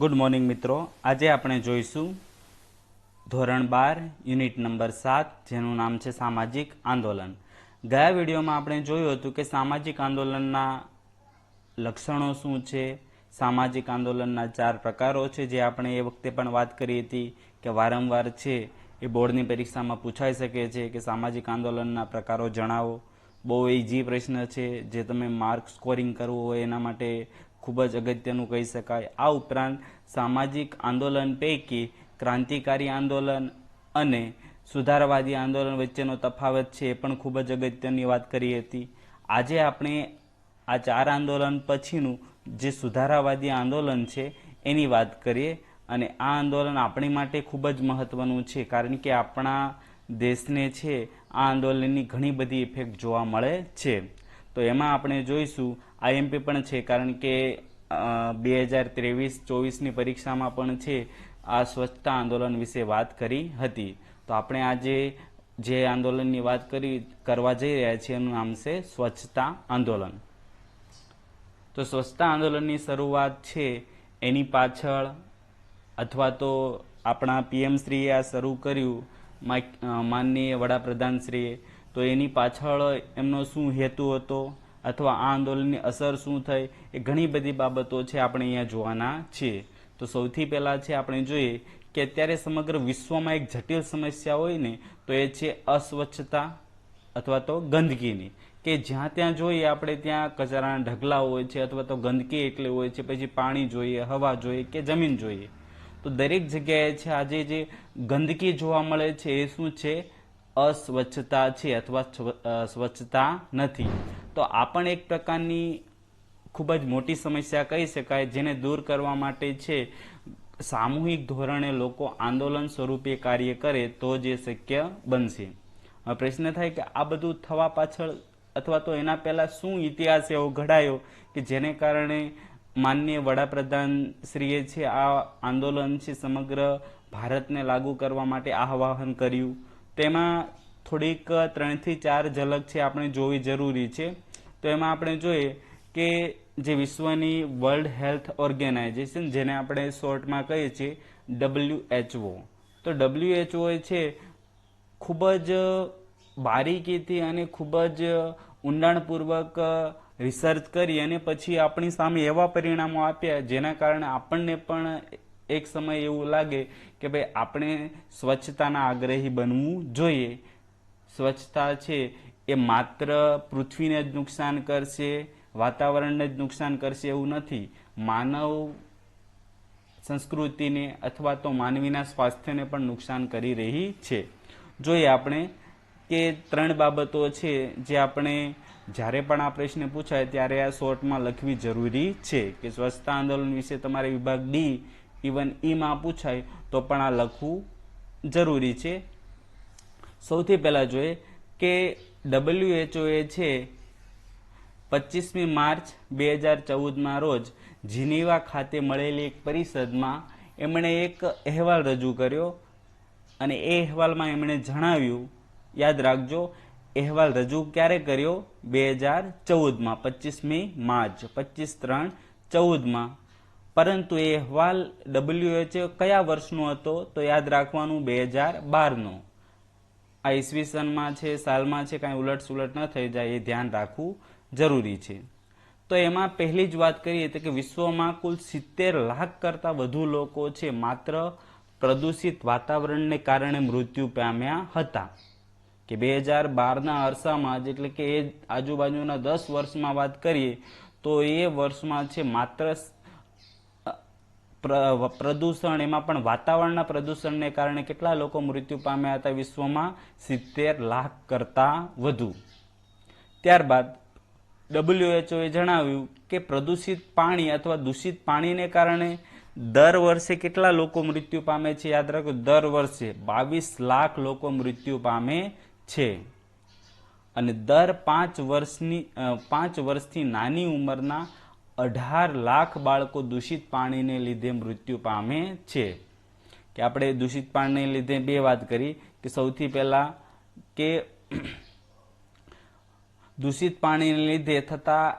Good morning મિત્રો. આજે આપણે જોઈશું ધોરણ બાર, યુનિટ નંબર સાત, જેનું નામ છે સામાજિક આંદોલન. ગયા વિડીયોમાં આપણે જોયું હતું કે સામાજિક આંદોલનના લક્ષણો શું છે? સામાજિક આંદોલનના ચાર પ્રકારો છે, જે આપણે એ વખતે પણ વાત કરી હતી કે વારંવાર છે, એ બોર્ડની પરીક્ષામાં પૂછાઈ શકે છે કે સામાજિક આંદોલનના પ્રકારો જણાવો. બહુ ઇઝી પ્રશ્ન છે, જે તમે માર્ક સ્કોરિંગ કરવું હોય એના માટે ખૂબ જ અગત્યનું કહી શકાય. આ ઉપરાંત સામાજિક આંદોલન પૈકી ક્રાંતિકારી આંદોલન અને સુધારવાદી આંદોલન વચ્ચેનો તફાવત છે એ પણ ખૂબ જ અગત્યની વાત કરી હતી. આજે આપણે આ ચાર આંદોલન પછીનું જે સુધારાવાદી આંદોલન છે એની વાત કરીએ અને આ આંદોલન આપણી માટે ખૂબ જ મહત્વનું છે કારણ કે આપણા દેશને છે આ આંદોલનની ઘણી બધી ઇફેક્ટ જોવા મળે છે. તો એમાં આપણે જોઈશું આઈએમપી પણ છે, કારણ કે બે હજાર ત્રેવીસ, ચોવીસની પરીક્ષામાં પણ છે, આ સ્વચ્છતા આંદોલન વિશે વાત કરી હતી. તો આપણે આજે જે આંદોલનની વાત કરી, કરવા જઈ રહ્યા છીએ, એનું નામ છે સ્વચ્છતા આંદોલન. તો સ્વચ્છતા આંદોલનની શરૂઆત છે, એની પાછળ અથવા તો આપણા પીએમ શ્રીએ આ શરૂ કર્યું માનનીય વડાપ્રધાનશ્રીએ તો એની પાછળ એમનો શું હેતુ હતો? અથવા આ આંદોલનની અસર શું થઈ, એ ઘણી બધી બાબતો છે આપણે અહીંયા જોવાના છીએ. તો સૌથી પહેલાં છે આપણે જોઈએ કે અત્યારે સમગ્ર વિશ્વમાં એક જટિલ સમસ્યા હોય ને, તો એ છે અસ્વચ્છતા અથવા તો ગંદકીની. કે જ્યાં ત્યાં જોઈએ આપણે ત્યાં કચરાના ઢગલા હોય છે અથવા તો ગંદકી એટલી હોય છે, પછી પાણી જોઈએ, હવા જોઈએ કે જમીન જોઈએ. તો દરેક જગ્યાએ છે આજે જે ગંદકી જોવા મળે છે એ શું છે? અસ્વચ્છતા છે અથવા સ્વચ્છતા નથી. તો આ પણ એક પ્રકારની ખૂબ જ મોટી સમસ્યા કહી શકાય, જેને દૂર કરવા માટે છે સામૂહિક ધોરણે લોકો આંદોલન સ્વરૂપે કાર્ય કરે તો જે શક્ય બનશે. પ્રશ્ન થાય કે આ બધું થવા પાછળ અથવા તો એના પહેલાં શું ઇતિહાસ એવો ઘડાયો કે જેને કારણે માનનીય વડાપ્રધાન શ્રીએ છે આ આંદોલન છે સમગ્ર ભારતને લાગુ કરવા માટે આહ્વાન કર્યું? તેમાં થોડીક ત્રણથી ચાર ઝલક છે આપણે જોવી જરૂરી છે. તો એમાં આપણે જોઈએ કે જે વિશ્વની વર્લ્ડ હેલ્થ ઓર્ગેનાઇઝેશન જેને આપણે શોર્ટમાં કહીએ છીએ ડબલ્યુએચઓ તો ડબલ્યુએચઓ છે ખૂબ જ બારીકીથી અને ખૂબ જ ઊંડાણપૂર્વક રિસર્ચ કરી અને પછી આપણી સામે એવા પરિણામો આપ્યા જેના કારણે આપણને પણ એક સમય એવું લાગે કે ભાઈ આપણે સ્વચ્છતાના આગ્રહી બનવું જોઈએ. સ્વચ્છતા છે, એ માત્ર પૃથ્વીને જ નુકસાન કરશે, વાતાવરણને જ નુકસાન કરશે એવું નથી. માનવ સંસ્કૃતિને અથવા તો માનવીના સ્વાસ્થ્યને પણ નુકસાન કરી રહી છે. જોઈએ આપણે કે ત્રણ બાબતો છે જે આપણે જ્યારે પણ આ પ્રશ્ન પૂછાય ત્યારે આ શોર્ટમાં લખવી જરૂરી છે કે સ્વચ્છતા આંદોલન વિશે તમારે વિભાગ ડી, ઇવન ઈમાં પૂછાય તો પણ આ લખવું જરૂરી છે. સૌથી પહેલાં જોઈએ કે ડબલ્યુએચઓ એ છે પચીસમી માર્ચ બે હજાર ચૌદના રોજ જીનીવા ખાતે મળેલી એક પરિષદમાં એમણે એક અહેવાલ રજૂ કર્યો અને એ અહેવાલમાં એમણે જણાવ્યું, યાદ રાખજો, અહેવાલ રજૂ ક્યારે કર્યો? બે હજાર ચૌદમાં, પચીસમી માર્ચ, પચીસ ત્રણ ચૌદમાં. પરંતુ એ અહેવાલ ડબલ્યુએચઓ કયા વર્ષનો હતો તો યાદ રાખવાનું, બે હજાર બારનો. આ ઈસવીસનમાં છે, સાલમાં છે, કાંઈ ઉલટ સુલટ ન થઈ જાય એ ધ્યાન રાખવું જરૂરી છે. તો એમાં પહેલી જ વાત કરીએ તો કે વિશ્વમાં કુલ સિત્તેર લાખ કરતાં વધુ લોકો છે માત્ર પ્રદૂષિત વાતાવરણને કારણે મૃત્યુ પામ્યા હતા. કે બે હજાર બારના અરસામાં જ એટલે કે એ આજુબાજુના દસ વર્ષમાં વાત કરીએ તો એ વર્ષમાં છે માત્ર પ્રદૂષણ, એમાં પણ વાતાવરણના પ્રદૂષણને કારણે કેટલા લોકો મૃત્યુ પામ્યા હતા વિશ્વમાં? સિત્તેર લાખ કરતાં વધુ. ત્યારબાદ ડબલ્યુએચઓએ જણાવ્યું કે પ્રદૂષિત પાણી અથવા દૂષિત પાણીને કારણે દર વર્ષે કેટલા લોકો મૃત્યુ પામે છે? યાદ રાખો, દર વર્ષે બાવીસ લાખ લોકો મૃત્યુ પામે છે. અને દર પાંચ વર્ષની પાંચ વર્ષથી નાની ઉંમરના અઢાર લાખ બાળકો દૂષિત પાણીને લીધે મૃત્યુ પામે છે. કે આપણે દૂષિત પાણીને લીધે બે વાત કરી, કે સૌથી પહેલા કે દૂષિત પાણીને લીધે થતા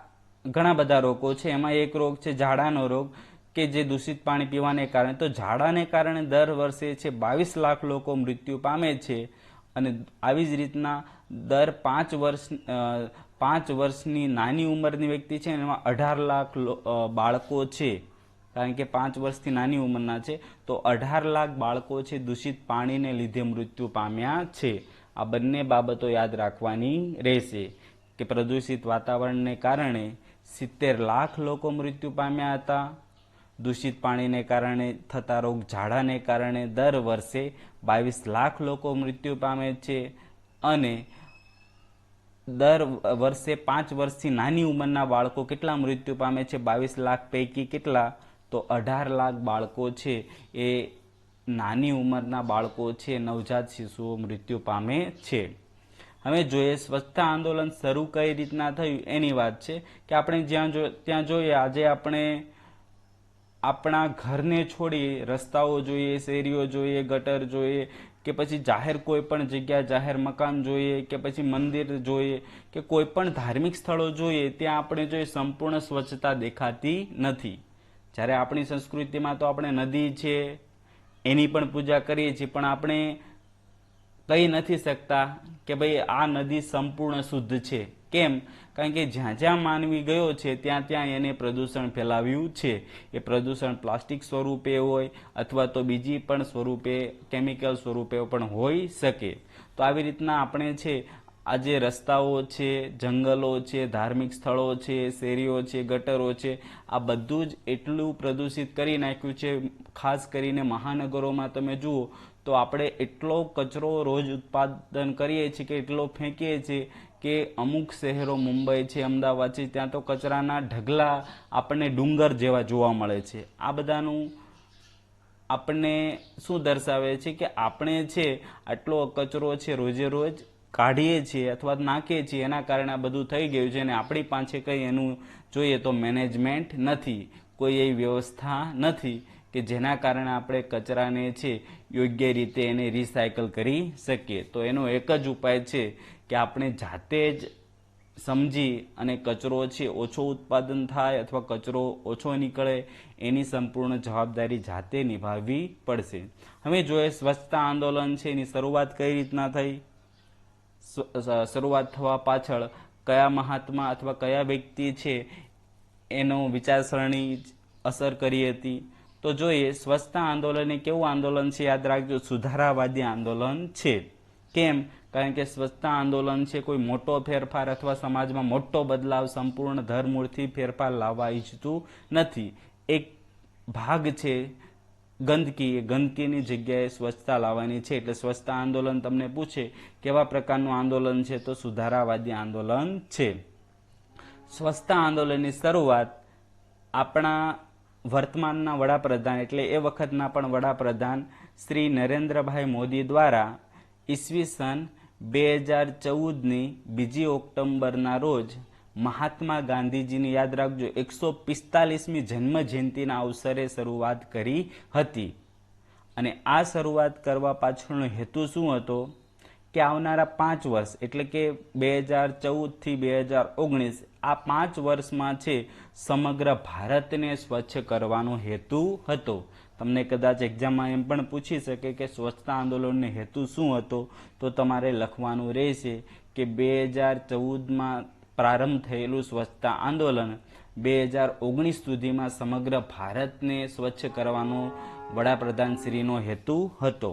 ઘણા બધા રોગો છે. એમાં એક રોગ છે ઝાડાનો રોગ, કે જે દૂષિત પાણી પીવાને કારણે. તો ઝાડાને કારણે દર વર્ષે છે બાવીસ લાખ લોકો મૃત્યુ પામે છે. અને આવી જ રીતના દર પાંચ વર્ષ પાંચ વર્ષની નાની ઉંમરની વ્યક્તિ છે એમાં અઢાર લાખ બાળકો છે. કારણ કે પાંચ વર્ષથી નાની ઉંમરના છે. તો અઢાર લાખ બાળકો છે દૂષિત પાણીને લીધે મૃત્યુ પામ્યા છે. આ બંને બાબતો યાદ રાખવાની રહેશે કે પ્રદૂષિત વાતાવરણને કારણે સિત્તેર લાખ લોકો મૃત્યુ પામ્યા હતા. દૂષિત પાણીને કારણે થતા રોગ ઝાડાને કારણે દર વર્ષે બાવીસ લાખ લોકો મૃત્યુ પામે છે. અને દર વર્ષે પાંચ વર્ષથી નાની ઉંમરના બાળકો કેટલા મૃત્યુ પામે છે? બાવીસ લાખ પૈકી કેટલા? તો અઢાર લાખ બાળકો છે. એ નાની ઉંમરના બાળકો છે. નવજાત શિશુઓ મૃત્યુ પામે છે. હવે જોઈએ સ્વચ્છતા આંદોલન શરૂ કઈ રીતના થયું એની વાત છે કે આપણે જ્યાં જો, ત્યાં જોઈએ આજે આપણે આપણા ઘરને છોડી રસ્તાઓ જોઈએ, શેરીઓ જોઈએ, ગટર જોઈએ કે પછી જાહેર કોઈ પણ જગ્યા જાહેર મકાન જોઈએ, કે પછી મંદિર જોઈએ, કે કોઈ પણ ધાર્મિક સ્થળો જોઈએ, ત્યાં આપણે જોઈએ સંપૂર્ણ સ્વચ્છતા દેખાતી નથી. જ્યારે આપણી સંસ્કૃતિમાં તો આપણે નદી છે, એની પણ પૂજા કરીએ છીએ, પણ આપણે કહી નથી શકતા કે ભાઈ આ નદી સંપૂર્ણ શુદ્ધ છે. કેમ? કારણ કે જ્યાં જ્યાં માનવી ગયો છે, ત્યાં ત્યાં એને પ્રદૂષણ ફેલાવ્યું છે. એ પ્રદૂષણ પ્લાસ્ટિક સ્વરૂપે હોય અથવા તો બીજી પણ સ્વરૂપે, કેમિકલ સ્વરૂપે પણ હોઈ શકે. તો આવી રીતના આપણે છે આજે રસ્તાઓ છે, જંગલો છે, ધાર્મિક સ્થળો છે, શેરીઓ છે, ગટરો છે, આ બધું જ એટલું પ્રદૂષિત કરી નાખ્યું છે. ખાસ કરીને મહાનગરોમાં તમે જુઓ તો આપણે એટલો કચરો રોજ ઉત્પાદન કરીએ છીએ કે એટલો ફેંકીએ છીએ કે અમુક શહેરો મુંબઈ છે, અમદાવાદ છે, ત્યાં તો કચરાના ઢગલા આપણને ડુંગર જેવા જોવા મળે છે. આ બધાનું આપણને શું દર્શાવે છે કે આપણે છે, આટલો કચરો છે રોજે રોજ કાઢીએ છીએ અથવા નાખીએ છીએ, એના કારણે આ બધું થઈ ગયું છે અને આપણી પાસે કંઈ એનું જોઈએ તો મેનેજમેન્ટ નથી. કોઈ એવી વ્યવસ્થા નથી કે જેના કારણે આપણે કચરાને છે યોગ્ય રીતે એને રિસાયકલ કરી શકીએ. તો એનો એક જ ઉપાય છે કે આપણે જાતે જ સમજી અને કચરો છે ઓછો ઉત્પાદન થાય અથવા કચરો ઓછો નીકળે એની સંપૂર્ણ જવાબદારી જાતે નિભાવવી પડશે. હવે જોઈએ સ્વચ્છતા આંદોલન છે, એની શરૂઆત કઈ રીતના થઈ? શરૂઆત થવા પાછળ કયા મહાત્મા અથવા કયા વ્યક્તિ છે એનો વિચારસરણી અસર કરી હતી. તો જોઈએ, સ્વચ્છતા આંદોલન એ કેવું આંદોલન છે યાદ રાખજો? સુધારાવાદી આંદોલન છે. કેમ? કારણ કે સ્વચ્છતા આંદોલન છે કોઈ મોટો ફેરફાર અથવા સમાજમાં મોટો બદલાવ સંપૂર્ણ ધરમૂળથી ફેરફાર લાવવા ઈચ્છતું નથી. એક ભાગ છે ગંદકી, એ ગંદકીની જગ્યાએ સ્વચ્છતા લાવવાની છે. એટલે સ્વચ્છતા આંદોલન તમને પૂછે કેવા પ્રકારનું આંદોલન છે, તો સુધારાવાદી આંદોલન છે. સ્વચ્છતા આંદોલનની શરૂઆત આપણા વર્તમાનના વડાપ્રધાન એટલે એ વખતના પણ વડાપ્રધાન શ્રી નરેન્દ્રભાઈ મોદી દ્વારા ઈસવીસન બે હજાર ચૌદની બીજી ઓક્ટોબરના રોજ મહાત્મા ગાંધીજીની યાદ રાખજો, એકસો પિસ્તાલીસમી જન્મ જયંતિના અવસરે શરૂઆત કરી હતી. અને આ શરૂઆત કરવા પાછળનો હેતુ શું હતો? કે આવનારા પાંચ વર્ષ, એટલે કે બે હજાર ચૌદથી બે હજાર ઓગણીસ, આ પાંચ વર્ષમાં છે સમગ્ર ભારતને સ્વચ્છ કરવાનો હેતુ હતો. તમને કદાચ એક્ઝામમાં એમ પણ પૂછી શકે કે સ્વચ્છતા આંદોલનનો હેતુ શું હતો? તો તમારે લખવાનું રહેશે કે બે હજાર ચૌદમાં પ્રારંભ થયેલું સ્વચ્છતા આંદોલન બે હજાર ઓગણીસ સુધીમાં સમગ્ર ભારતને સ્વચ્છ કરવાનો વડાપ્રધાનશ્રીનો હેતુ હતો.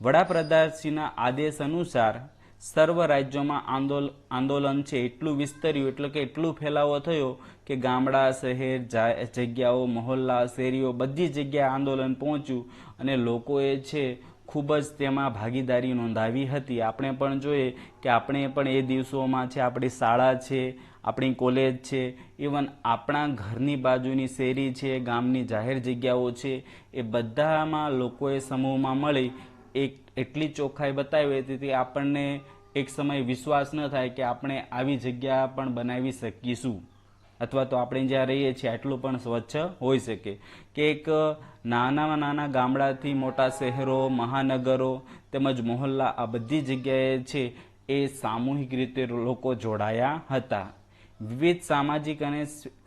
વડાપ્રધાનશ્રીના આદેશ અનુસાર સર્વ રાજ્યોમાં આંદોલ, આંદોલન છે. એટલું વિસ્તર્યું, એટલે કે એટલું ફેલાવો થયો કે ગામડા, શહેર જગ્યાઓ, મહોલ્લા, શેરીઓ બધી જગ્યાએ આંદોલન પહોંચ્યું અને લોકોએ છે ખૂબ જ તેમાં ભાગીદારી નોંધાવી હતી. આપણે પણ જોઈએ કે આપણે પણ એ દિવસોમાં છે, આપણી શાળા છે, આપણી કોલેજ છે, ઇવન આપણા ઘરની બાજુની શેરી છે, ગામની જાહેર જગ્યાઓ છે, એ બધામાં લોકોએ સમૂહમાં મળી એક એટલી ચોખ્ખાઈ બતાવી હતી કે આપણને એક સમય વિશ્વાસ ન થાય કે આપણે આવી જગ્યા પણ બનાવી શકીશું. અથવા તો આપણે જ્યાં રહીએ છીએ, આટલું પણ સ્વચ્છ હોઈ શકે. કે એક નાનામાં નાના ગામડાથી મોટા શહેરો, મહાનગરો તેમજ મોહલ્લા આ બધી જગ્યાએ છે એ સામૂહિક રીતે લોકો જોડાયા હતા. વિવિધ સામાજિક અને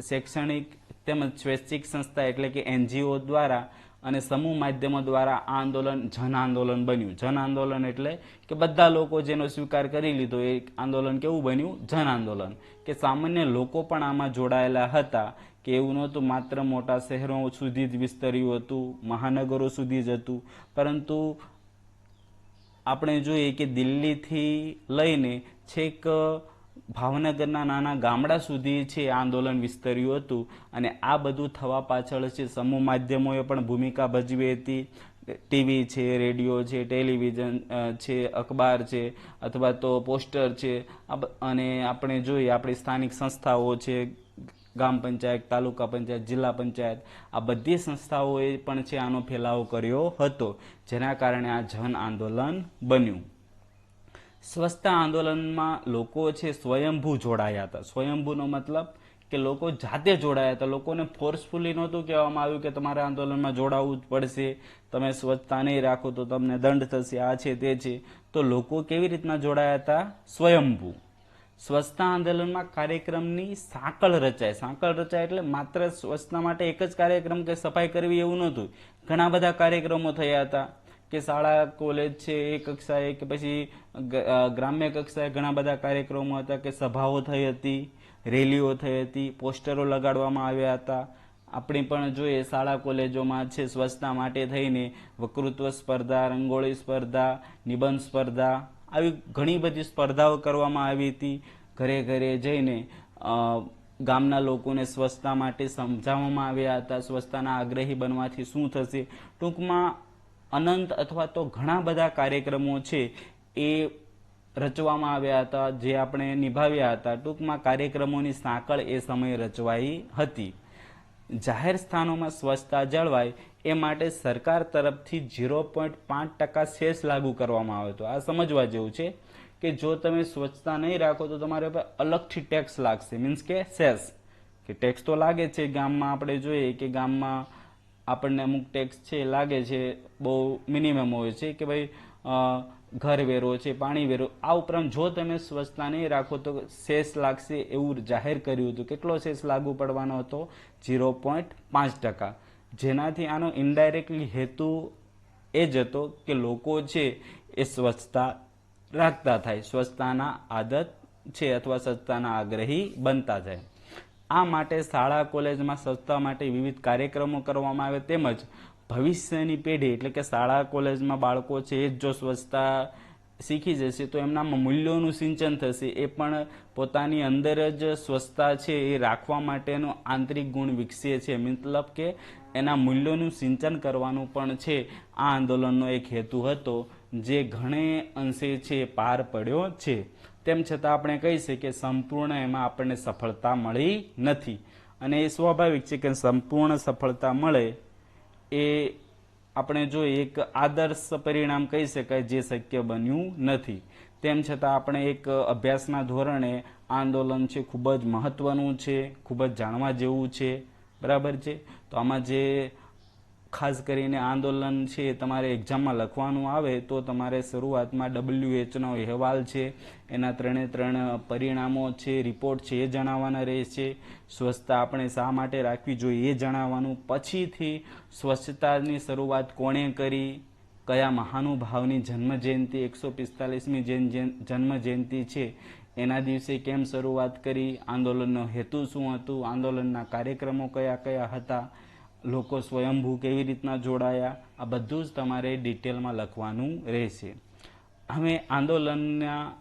શૈક્ષણિક તેમજ સ્વૈચ્છિક સંસ્થા એટલે કે એનજીઓ દ્વારા અને સમૂહ માધ્યમો દ્વારા આ આંદોલન જન આંદોલન બન્યું. જન આંદોલન એટલે કે બધા લોકો જેનો સ્વીકાર કરી લીધો, એ આંદોલન કેવું બન્યું? જન આંદોલન કે સામાન્ય લોકો પણ આમાં જોડાયેલા હતા કે એવું નહોતું, માત્ર મોટા શહેરો સુધી જ વિસ્તર્યું હતું, મહાનગરો સુધી જ હતું. પરંતુ આપણે જોઈએ કે દિલ્હીથી લઈને છેક ભાવનગરના નાના ગામડા સુધી છે આંદોલન વિસ્તર્યું હતું અને આ બધું થવા પાછળ છે. સમૂહ માધ્યમોએ પણ ભૂમિકા ભજવી હતી. ટીવી છે, રેડિયો છે, ટેલિવિઝન છે, અખબાર છે અથવા તો પોસ્ટર છે. અને આપણે જોઈએ આપણી સ્થાનિક સંસ્થાઓ છે, ગામ પંચાયત, તાલુકા પંચાયત, જિલ્લા પંચાયત, આ બધી સંસ્થાઓએ પણ છે આનો ફેલાવો કર્યો હતો, જેના કારણે આ જન આંદોલન બન્યું. સ્વચ્છતા આંદોલનમાં લોકો છે સ્વયંભૂ જોડાયા હતા. સ્વયંભૂનો મતલબ કે લોકો જાતે જોડાયા હતા. લોકોને ફોર્સફુલી નહોતું કહેવામાં આવ્યું કે તમારે આંદોલનમાં જોડાવવું જ પડશે. તમે સ્વચ્છતા નહીં રાખો તો તમને દંડ થશે. આ છે, તે છે. તો લોકો કેવી રીતના જોડાયા હતા? સ્વયંભૂ. સ્વચ્છતા આંદોલનમાં કાર્યક્રમની સાંકળ રચાય. સાંકળ રચાય એટલે માત્ર સ્વચ્છતા માટે એક જ કાર્યક્રમ કે સફાઈ કરવી એવું નહોતું. ઘણા બધા કાર્યક્રમો થયા હતા. કે શાળા, કોલેજ છે, એ કક્ષાએ કે પછી ગ્રામ્ય કક્ષાએ ઘણા બધા કાર્યક્રમો હતા કે સભાઓ થઈ હતી, રેલીઓ થઈ હતી, પોસ્ટરો લગાડવામાં આવ્યા હતા. આપણી પણ જોઈએ શાળા, કોલેજોમાં છે સ્વચ્છતા માટે થઈને વકૃત્વ સ્પર્ધા, રંગોળી સ્પર્ધા, નિબંધ સ્પર્ધા, આવી ઘણી બધી સ્પર્ધાઓ કરવામાં આવી હતી. ઘરે ઘરે જઈને ગામના લોકોને સ્વચ્છતા માટે સમજાવવામાં આવ્યા હતા, સ્વચ્છતાના આગ્રહી બનવાથી શું થશે? ટૂંકમાં અનંત અથવા તો ઘણા બધા કાર્યક્રમો છે એ રચવામાં આવ્યા હતા, જે આપણે નિભાવ્યા હતા. ટૂંકમાં કાર્યક્રમોની સાંકળ એ સમયે રચવાઈ હતી. જાહેર સ્થાનોમાં સ્વચ્છતા જળવાય એ માટે સરકાર તરફથી ઝીરો પોઈન્ટ પાંચ ટકા સેસ લાગુ કરવામાં આવ્યો હતો. આ સમજવા જેવું છે કે જો તમે સ્વચ્છતા નહીં રાખો તો તમારે અલગથી ટેક્સ લાગશે. મીન્સ કે સેસ. કે ટેક્સ તો લાગે છે ગામમાં. આપણે જોઈએ કે ગામમાં આપણને અમુક ટેક્સ છે લાગે છે, બહુ મિનિમમ હોય છે કે ભાઈ ઘર વેરો છે, પાણી વેરો. આ ઉપરાંત જો તમે સ્વચ્છતા નહીં રાખો તો સેસ લાગશે એવું જાહેર કર્યું હતું. કેટલો સેસ લાગુ પડવાનો હતો? ઝીરો પોઈન્ટ પાંચ ટકા. જેનાથી આનો ઇન્ડાયરેક્ટલી હેતુ એ જ હતો કે લોકો છે એ સ્વચ્છતા રાખતા થાય. સ્વચ્છતાના આદત છે અથવા સ્વચ્છતાના આગ્રહી બનતા જાય. આ માટે શાળા, કોલેજમાં સ્વચ્છતા માટે વિવિધ કાર્યક્રમો કરવામાં આવે તેમજ ભવિષ્યની પેઢી, એટલે કે શાળા, કોલેજમાં બાળકો છે એ જો સ્વચ્છતા શીખી જશે, તો એમનામાં મૂલ્યોનું સિંચન થશે. એ પણ પોતાની અંદર જ સ્વચ્છતા છે એ રાખવા માટેનો આંતરિક ગુણ વિકસે છે. મતલબ કે એના મૂલ્યોનું સિંચન કરવાનું પણ છે. આ આંદોલનનો એક હેતુ હતો. જે ઘણે અંશે છે પાર પડ્યો છે. તેમ છતાં આપણે કહી શકીએ કે સંપૂર્ણ એમાં આપણને સફળતા મળી નથી. અને એ સ્વાભાવિક છે કે સંપૂર્ણ સફળતા મળે એ આપણે જો એક આદર્શ પરિણામ કહી શકાય જે શક્ય બન્યું નથી. તેમ છતાં આપણે એક અભ્યાસના ધોરણે આંદોલન છે ખૂબ જ મહત્વનું છે, ખૂબ જ જાણવા જેવું છે. બરાબર છે? તો આમાં જે ખાસ કરીને આંદોલન છે, તમારે એક્ઝામમાં લખવાનું આવે તો તમારે શરૂઆતમાં ડબલ્યુએચનો અહેવાલ છે, એના ત્રણે ત્રણ પરિણામો છે રિપોર્ટ છે, એ જણાવવાના રહેશે. સ્વચ્છતા આપણે શા માટે રાખવી જોઈએ એ જણાવવાનું. પછીથી સ્વચ્છતાની શરૂઆત કોણે કરી? કયા મહાનુભાવની જન્મજયંતિ? એકસો પિસ્તાલીસમી જન્મ જયંતિ છે. એના દિવસે કેમ શરૂઆત કરી? આંદોલનનો હેતુ શું હતું? આંદોલનના કાર્યક્રમો કયા કયા હતા? લોકો સ્વયંભૂ કેવી રીતના જોડાયા, આ બધું જ તમારે ડિટેલમાં લખવાનું રહેશે. હવે આંદોલનના,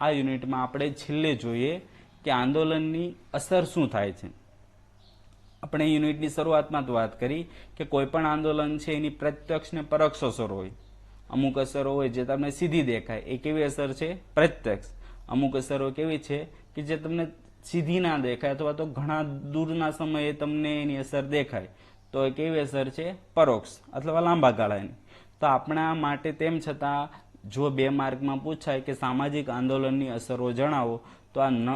આ યુનિટમાં આપણે છેલ્લે જોઈએ કે આંદોલનની અસર શું થાય છે. આપણે યુનિટની શરૂઆતમાં જ વાત કરી કે કોઈ પણ આંદોલન છે એની પ્રત્યક્ષ ને પરોક્ષ અસર હોય. અમુક અસરો હોય જે તમને સીધી દેખાય, એ કેવી અસર છે? પ્રત્યક્ષ. અમુક અસરો કેવી છે કે જે તમને સીધી ના દેખાય અથવા તો ઘણા દૂરના સમયે તમને એની અસર દેખાય. તો એ કેવી અસર છે? પરોક્ષ, અથવા લાંબા ગાળાની. તો આપણા માટે તેમ છતાં, જો બે માર્કમાં પૂછાય કે સામાજિક આંદોલનની અસરો જણાવો, તો આ ન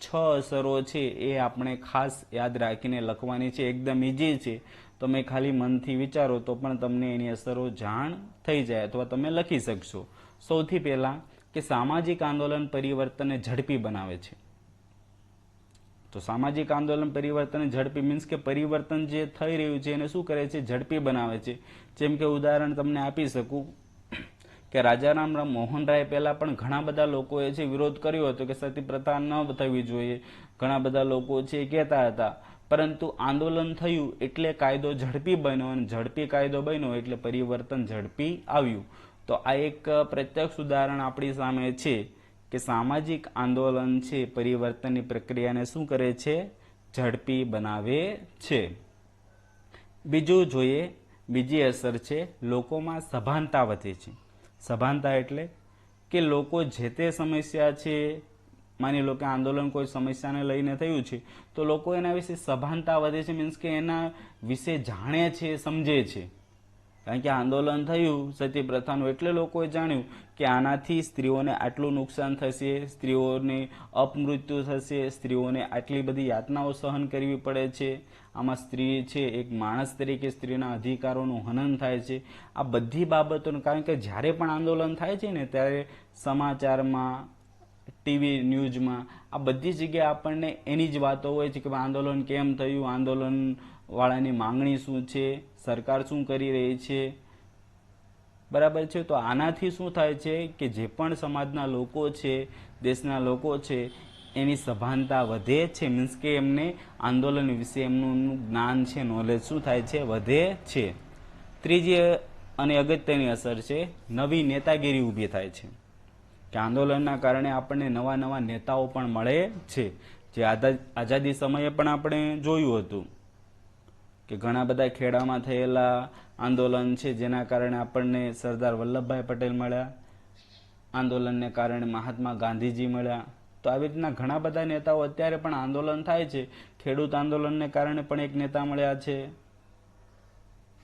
છ અસરો છે એ આપણે ખાસ યાદ રાખીને લખવાની છે. એકદમ ઇઝી છે. તમે ખાલી મનથી વિચારો તો પણ તમને એની અસરો જાણ થઈ જાય, અથવા તમે લખી શકશો. સૌથી પહેલાં કે સામાજિક આંદોલન પરિવર્તનને ઝડપી બનાવે છે. તો સામાજિક આંદોલન પરિવર્તન ઝડપી મીન્સ કે પરિવર્તન જે થઈ રહ્યું છે એને શું કરે છે? ઝડપી બનાવે છે. જેમ કે ઉદાહરણ તમને આપી શકું કે રાજારામ રામ મોહન રાય પહેલાં પણ ઘણા બધા લોકોએ છે વિરોધ કર્યો હતો કે સતી પ્રથા ન થવી જોઈએ. ઘણા બધા લોકો છે એ કહેતા હતા. પરંતુ આંદોલન થયું એટલે કાયદો ઝડપી બન્યો અને ઝડપી કાયદો બન્યો એટલે પરિવર્તન ઝડપી આવ્યું. તો આ એક પ્રત્યક્ષ ઉદાહરણ આપણી સામે છે. કે સામાજિક આંદોલન છે, પરિવર્તનની પ્રક્રિયાને શું કરે છે? ઝડપી બનાવે છે. બીજું જોઈએ, બીજી અસર છે, લોકોમાં સભાનતા વધે છે. સભાનતા એટલે કે લોકો જે તે સમસ્યા છે, માની લો કે આંદોલન કોઈ સમસ્યાને લઈને થયું છે, તો લોકો એના વિશે સભાનતા વધે છે મીન્સ કે એના વિશે જાણે છે, સમજે છે. કારણ કે આંદોલન થયું, સતી પ્રથાનું એટલે લોકોએ જાણ્યું કે આનાથી સ્ત્રીઓને આટલું નુકસાન થશે, સ્ત્રીઓને અપમૃત્યુ થશે, સ્ત્રીઓને આટલી બધી યાતનાઓ સહન કરવી પડે છે. આમાં સ્ત્રી છે, એક માણસ તરીકે સ્ત્રીના અધિકારોનું હનન થાય છે. આ બધી બાબતોનું, કારણ કે જ્યારે પણ આંદોલન થાય છે ને, ત્યારે સમાચારમાં, ટીવી ન્યૂઝમાં, આ બધી જગ્યાએ આપણને એની જ વાતો હોય છે કે આંદોલન કેમ થયું આંદોલન વાળાની માંગણી શું છે સરકાર શું કરી રહી છે? બરાબર છે? તો આનાથી શું થાય છે કે જે પણ સમાજના લોકો છે, દેશના લોકો છે, એની સભાનતા વધે છે? મીન્સ કે એમને આંદોલન વિશે એમનું જ્ઞાન છે નોલેજ શું થાય છે? વધે છે. ત્રીજી અને અગત્યની અસર છે, નવી નેતાગીરી ઊભી થાય છે. કે આંદોલનના કારણે આપણને નવા નવા નેતાઓ પણ મળે છે. જે આઝાદ- આઝાદી સમયે પણ આપણે જોયું હતું. કે ઘણા બધા ખેડામાં થયેલા આંદોલન છે, જેના કારણે આપણને સરદાર વલ્લભભાઈ પટેલ મળ્યા. આંદોલનને કારણે મહાત્મા ગાંધીજી મળ્યા. તો આવી રીતના ઘણા બધા નેતાઓ અત્યારે પણ આંદોલન થાય છે. ખેડૂત આંદોલનને કારણે પણ એક નેતા મળ્યા છે.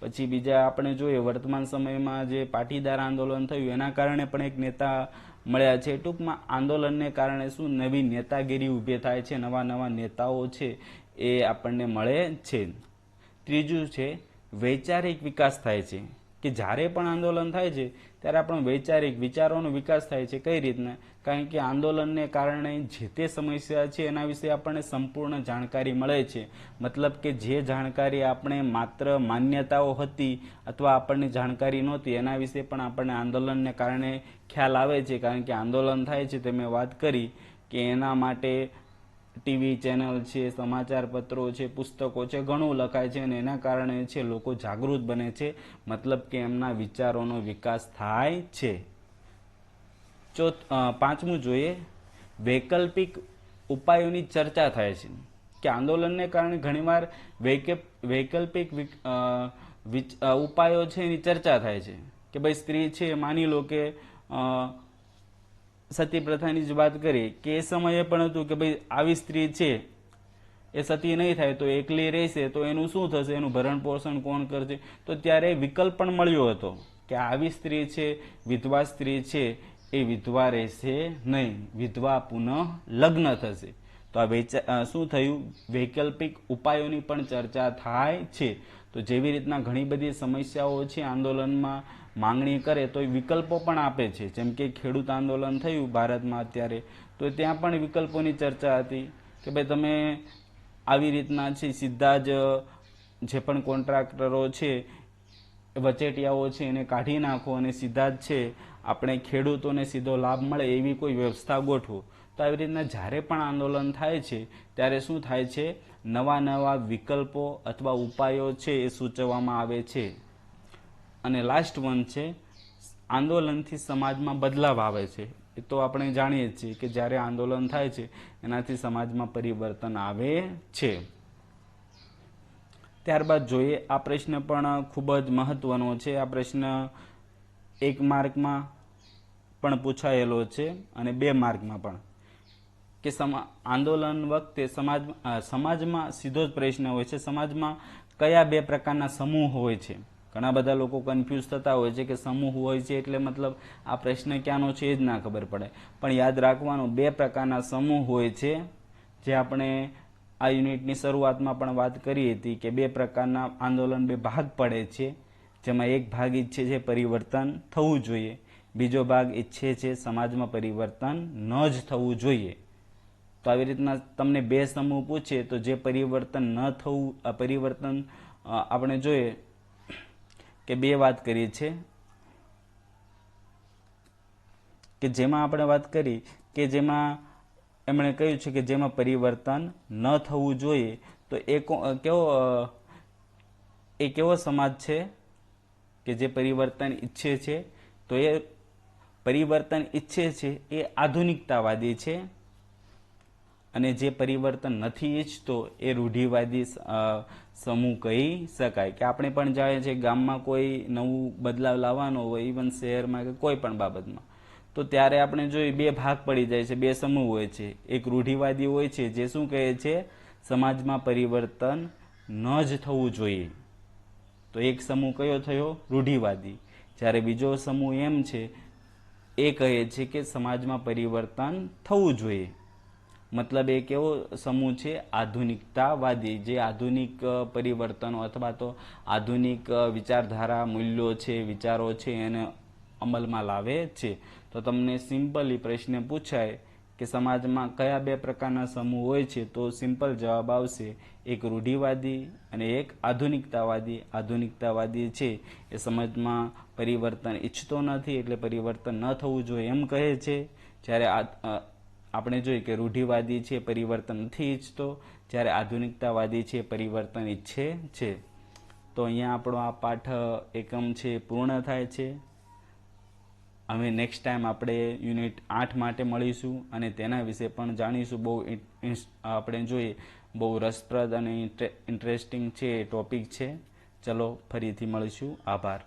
પછી બીજા આપણે જોઈએ, વર્તમાન સમયમાં જે પાટીદાર આંદોલન થયું, એના કારણે પણ એક નેતા મળ્યા છે. ટૂંકમાં આંદોલનને કારણે શું? નવી નેતાગીરી ઊભી થાય છે, નવા નવા નેતાઓ છે, એ આપણને મળે છે. ત્રીજું છે, વૈચારિક વિકાસ થાય છે. કે જ્યારે પણ આંદોલન થાય છે, ત્યારે આપણો વૈચારિક વિચારોનો વિકાસ થાય છે કઈ રીતના? કારણ કે આંદોલનને કારણે જે તે સમસ્યા છે, એના વિશે આપણને સંપૂર્ણ જાણકારી મળે છે. મતલબ કે જે જાણકારી આપણે માત્ર માન્યતાઓ હતી અથવા આપણને જાણકારી નહોતી, એના વિશે પણ આપણને આંદોલનને કારણે ખ્યાલ આવે છે. કારણ કે આંદોલન થાય છે, તે મેં વાત કરી કે એના માટે ટીવી ચેનલ છે સમાચાર પત્રો છે, પુસ્તકો છે, ઘણું લખાય છે અને એના કારણે છે લોકો જાગૃત બને છે, મતલબ કે એમના વિચારોનો વિકાસ થાય છે. ચોથ પાંચમું જોઈએ, વૈકલ્પિક ઉપાયોની ચર્ચા થાય છે. કે આંદોલનને કારણે ઘણીવાર વૈકલ્પિક ઉપાયો છે એની ચર્ચા થાય છે. કે ભાઈ સ્ત્રી છે, માની લો કે સતી પ્રથાની જ વાત કરીએ, કે એ સમયે પણ હતું કે ભાઈ આવી સ્ત્રી છે, એ સતી નહીં થાય તો એકલી રહેશે, તો એનું શું થશે? એનું ભરણ પોષણ કોણ કરશે? તો ત્યારે વિકલ્પ પણ મળ્યો હતો કે આવી સ્ત્રી છે, વિધવા સ્ત્રી છે, એ વિધવા રહેશે નહીં, વિધવા પુનઃ લગ્ન થશે. તો આ વૈચા- શું થયું? વૈકલ્પિક ઉપાયોની પણ ચર્ચા થાય છે. તો જેવી રીતના ઘણી બધી સમસ્યાઓ છે આંદોલનમાં માંગણી કરે તો એ વિકલ્પો પણ આપે છે. જેમ કે ખેડૂત આંદોલન થયું ભારતમાં અત્યારે, તો ત્યાં પણ વિકલ્પોની ચર્ચા હતી કે ભાઈ તમે આવી રીતના છે, સીધા જ જે પણ કોન્ટ્રાક્ટરો છે, વચેટિયાઓ છે, એને કાઢી નાખો અને સીધા જ છે, આપણે ખેડૂતોને સીધો લાભ મળે એવી કોઈ વ્યવસ્થા ગોઠવો. તો આવી રીતના જ્યારે પણ આંદોલન થાય છે, ત્યારે શું થાય છે? નવા નવા વિકલ્પો અથવા ઉપાયો છે એ સૂચવવામાં આવે છે. અને લાસ્ટ વન છે, આંદોલનથી સમાજમાં બદલાવ આવે છે. એ તો આપણે જાણીએ છીએ કે જ્યારે આંદોલન થાય છે, એનાથી સમાજમાં પરિવર્તન આવે છે. ત્યારબાદ જોઈએ, આ પ્રશ્ન પણ ખૂબ જ મહત્વનો છે. આ પ્રશ્ન એક માર્કમાં પણ પૂછાયેલો છે અને બે માર્કમાં પણ. કે સમા, આંદોલન વખતે સમાજ સમાજમાં સીધો જ પ્રશ્ન હોય છે. સમાજમાં કયા બે પ્રકારના સમૂહ હોય છે? ઘણા બધા લોકો કન્ફ્યુઝ થતા હોય છે કે સમૂહ હોય છે એટલે મતલબ આ પ્રશ્ન ક્યાંનો છે એ જ ના ખબર પડે. પણ યાદ રાખવાનું, બે પ્રકારના સમૂહ હોય છે, જે આપણે આ યુનિટની શરૂઆતમાં પણ વાત કરી હતી કે બે પ્રકારના આંદોલન બે ભાગ પડે છે, જેમાં એક ભાગ ઈચ્છે છે પરિવર્તન થવું જોઈએ, બીજો ભાગ ઈચ્છે છે સમાજમાં પરિવર્તન ન જ થવું જોઈએ. તો આવી રીતના તમને બે સમૂહ પૂછે તો જે પરિવર્તન ન થવું પરિવર્તન આપણે જોઈએ કે બે વાત કરીએ છીએ કે જેમાં આપણે વાત કરી કે જેમાં એમણે કહ્યું છે કે જેમાં પરિવર્તન ન થવું જોઈએ, તો એ કેવો એ કેવો સમાજ છે? કે જે પરિવર્તન ઈચ્છે છે, તો એ પરિવર્તન ઈચ્છે છે એ આધુનિકતાવાદી છે. અને જે પરિવર્તન નથી ઈચ્છતો એ રૂઢિવાદી સમૂહ કહી શકાય કે આપણે પણ જાણીએ છીએ ગામમાં કોઈ નવું બદલાવ લાવવાનો હોય ઇવન શહેરમાં કે કોઈ પણ બાબતમાં. તો ત્યારે આપણે જોઈએ બે ભાગ પડી જાય છે, બે સમૂહ હોય છે. એક રૂઢિવાદી હોય છે, જે શું કહે છે? સમાજમાં પરિવર્તન ન જ થવું જોઈએ. તો એક સમૂહ કયો થયો? રૂઢિવાદી. જ્યારે બીજો સમૂહ એમ છે, એ કહે છે કે સમાજમાં પરિવર્તન થવું જોઈએ. મતલબ એ કેવો સમૂહ છે, આધુનિકતાવાદી, જે આધુનિક પરિવર્તનો અથવા તો આધુનિક વિચારધારા, મૂલ્યો છે, વિચારો છે એને અમલમાં લાવે છે. તો તમને સિમ્પલી પ્રશ્ન પૂછાય કે સમાજમાં કયા બે પ્રકારના સમૂહ હોય છે, તો સિમ્પલ જવાબ આવશે, એક રૂઢિવાદી અને એક આધુનિકતાવાદી. આધુનિકતાવાદી છે એ સમાજમાં પરિવર્તન ઈચ્છતો નથી, એટલે પરિવર્તન ન થવું જોઈએ એમ કહે છે. જ્યારે આપણે જોઈએ કે રૂઢિવાદી છે, પરિવર્તન નથી ઈચ્છતો. જ્યારે આધુનિકતાવાદી છે, પરિવર્તન ઈચ્છે છે. તો અહીંયા આપણો આ પાઠ એકમ છે, પૂર્ણ થાય છે. હવે નેક્સ્ટ ટાઈમ આપણે યુનિટ આઠ માટે મળીશું અને તેના વિશે પણ જાણીશું. બહુ આપણે જોઈએ, બહુ રસપ્રદ અને ઇન્ટરેસ્ટિંગ છે ટોપિક છે. ચલો, ફરીથી મળીશું. આભાર.